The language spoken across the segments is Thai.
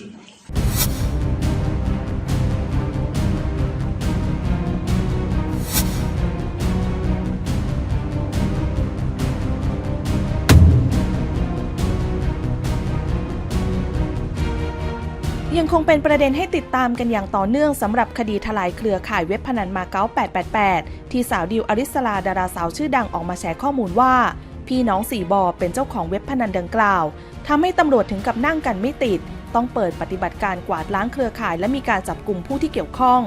是。ยังคงเป็นประเด็นให้ติดตามกันอย่างต่อเนื่องสำหรับคดีทลายเครือข่ายเว็บพนันมาเก๊า888 ที่สาวดิวอริสลาดาราสาวชื่อดังออกมาแชร์ข้อมูลว่า พี่น้องสี่บอเป็นเจ้าของเว็บพนันดังกล่าวทำให้ตำรวจถึงกับนั่งกันไม่ติด ต้องเปิดปฏิบัติการกวาดล้างเครือข่าย และมีการจับกลุ่มผู้ที่เกี่ยวข้อง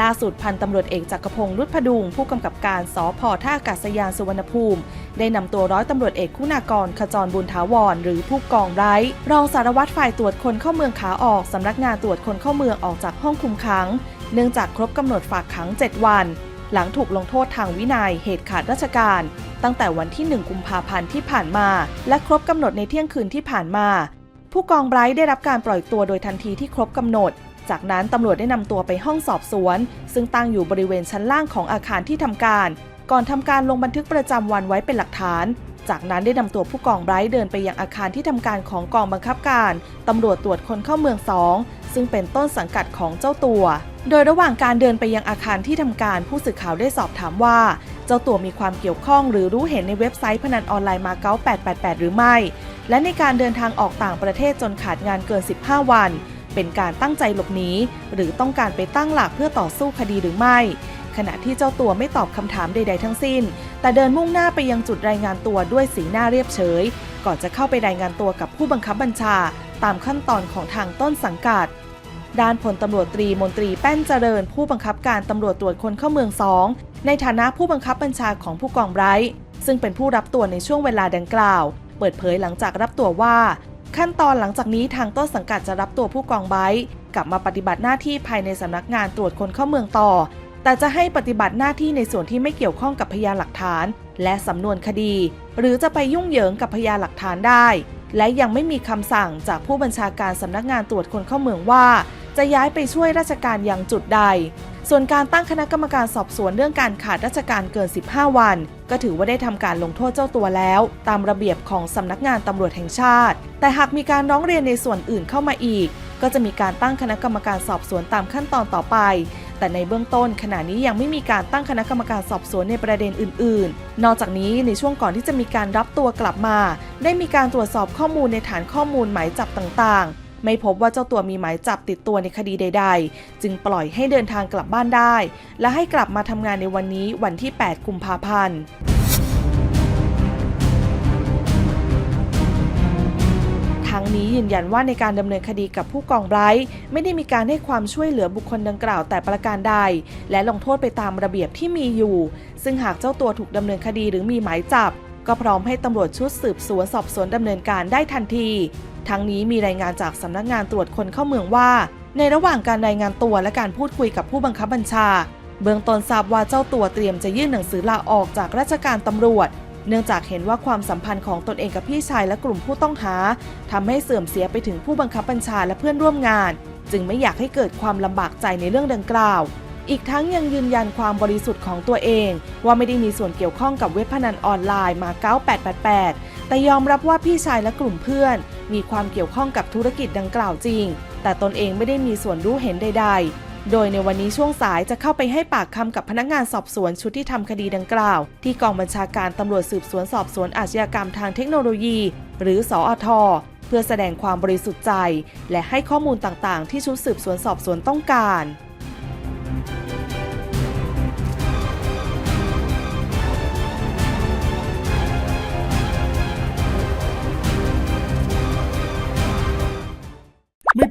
ล่าสุดพันตำรวจเอกจักรพงศ์รุดพดุง ผู้กำกับการสพท่าอากาศยานสุวรรณภูมิ ได้นำตัวร้อยตำรวจเอกคุณากร ขจรบุญถาวร หรือผู้กองไร้ รองสารวัตรฝ่ายตรวจคนเข้าเมืองขาออกสำนักงานตรวจคนเข้าเมืองออกจากห้องคุมขัง เนื่องจากครบกำหนดฝากขัง 7 วัน หลังถูกลงโทษทางวินัยเหตุขาดราชการ ตั้งแต่วันที่ 1 กุมภาพันธ์ที่ผ่านมา และครบกำหนดในเที่ยงคืนที่ผ่านมา ผู้กองไบรท์ได้รับการปล่อยตัวโดยทันทีที่ครบกำหนด จากนั้นตำรวจได้นำตัวไปห้องสอบสวน ซึ่งตั้งอยู่บริเวณชั้นล่างของอาคารที่ทำการ ก่อนทำการลงบันทึกประจำวันไว้เป็นหลักฐาน จากนั้นได้นำตัวผู้กองไบรท์เดินไปยังอาคารที่ทำการของกองบังคับการตำรวจตรวจคนเข้าเมืองสองซึ่งเป็นต้นสังกัดของเจ้าตัว โดยระหว่างการเดินไปยังอาคารที่ทำการผู้สื่อข่าวได้สอบถามว่า เจ้าตัวมีความเกี่ยวข้องหรือรู้เห็นในเว็บไซต์พนันออนไลน์มาเก๊า888 หรือไม่ และในการเดินทางออกต่างประเทศจนขาดงานเกิน 15 วัน เป็นการตั้งใจหลบหนีหรือต้องการไปตั้งหลักเพื่อต่อสู้คดีหรือไม่ ขณะที่เจ้าตัวไม่ตอบคำถามใด ๆ ทั้งสิ้น แต่เดินมุ่งหน้าไปยังจุดรายงานตัวด้วยสีหน้าเรียบเฉย ก่อนจะเข้าไปรายงานตัวกับผู้บังคับบัญชา ตามขั้นตอนของทางต้นสังกัด ด้านพลตำรวจตรีมนตรีแป้นเจริญ ผู้บังคับการตำรวจตรวจคนเข้าเมืองสองในฐานะผู้บังคับบัญชาของผู้กองไบรท์ซึ่งเป็นผู้รับตัวในช่วงเวลาดังกล่าว เปิดเผยหลังจากรับตัวว่า ขั้นตอนหลังจากนี้ทางต้นสังกัดจะรับตัวผู้กองไบรท์กลับมาปฏิบัติหน้าที่ภายในสำนักงานตรวจคนเข้าเมืองต่อ แต่จะให้ปฏิบัติหน้าที่ในส่วนที่ไม่เกี่ยวข้องกับพยานหลักฐาน และสำนวนคดี หรือจะไปยุ่งเหยิงกับพยานหลักฐานได้และยังไม่มีคำสั่งจากผู้บัญชาการสำนักงานตรวจคนเข้าเมืองว่า จะย้ายไปช่วยราชการอย่างจุดใด ส่วนการตั้งคณะกรรมการสอบสวนเรื่องการขาดราชการเกิน 15 วัน ก็ถือว่าได้ทำการลงโทษเจ้าตัวแล้ว ตามระเบียบของสำนักงานตำรวจแห่งชาติ แต่หากมีการร้องเรียนในส่วนอื่นเข้ามาอีก ก็จะมีการตั้งคณะกรรมการสอบสวนตามขั้นตอนต่อไป แต่ในเบื้องต้นขณะนี้ยังไม่มีการตั้งคณะกรรมการสอบสวนในประเด็นอื่น ๆ นอกจากนี้ในช่วงก่อนที่จะมีการรับตัวกลับมา ได้มีการตรวจสอบข้อมูลในฐานข้อมูลหมายจับต่างๆ ไม่พบว่าเจ้าตัวมีหมายจับติดตัวในคดีใด ๆ จึงปล่อยให้เดินทางกลับบ้านได้ และให้กลับมาทำงานในวันนี้วันที่ 8 กุมภาพันธ์ทั้งนี้ยืนยันว่าในการดำเนินคดีกับผู้กองไบรท์ไม่ได้มีการให้ความช่วยเหลือบุคคลดังกล่าวแต่ประการใด และลงโทษไปตามระเบียบที่มีอยู่ ซึ่งหากเจ้าตัวถูกดำเนินคดีหรือมีหมายจับ ก็พร้อมให้ตำรวจชุดสืบสวนสอบสวนดำเนินการได้ทันที ทั้งนี้มีรายงานจากสำนักงานตรวจคนเข้าเมืองว่า ในระหว่างการรายงานตัวและการพูดคุยกับผู้บังคับบัญชา เบื้องต้นทราบว่าเจ้าตัวเตรียมจะยื่นหนังสือลาออกจากราชการตำรวจ เนื่องจากเห็นว่าความสัมพันธ์ของตนเองกับพี่ชายและกลุ่มผู้ต้องหาทำให้เสื่อมเสียไปถึงผู้บังคับบัญชาและเพื่อนร่วมงาน จึงไม่อยากให้เกิดความลำบากใจในเรื่องดังกล่าว อีกทั้งยังยืนยันความบริสุทธิ์ของตัวเอง ว่าไม่ได้มีส่วนเกี่ยวข้องกับเว็บพนันออนไลน์มา9888 แต่ยอมรับว่าพี่ชายและกลุ่มเพื่อน มีความเกี่ยวข้องกับธุรกิจดังกล่าวจริง แต่ตนเองไม่ได้มีส่วนรู้เห็นใด ๆโดยในวันนี้ช่วงสายจะเข้าไปให้ปากคำกับพนักงานสอบสวนชุดที่ทำคดีดังกล่าว ที่กองบัญชาการตำรวจสืบสวนสอบสวนอาชญากรรมทางเทคโนโลยี หรือสอทเพื่อแสดงความบริสุทธิ์ใจ และให้ข้อมูลต่างๆ ที่ชุดสืบสวนสอบสวนต้องการ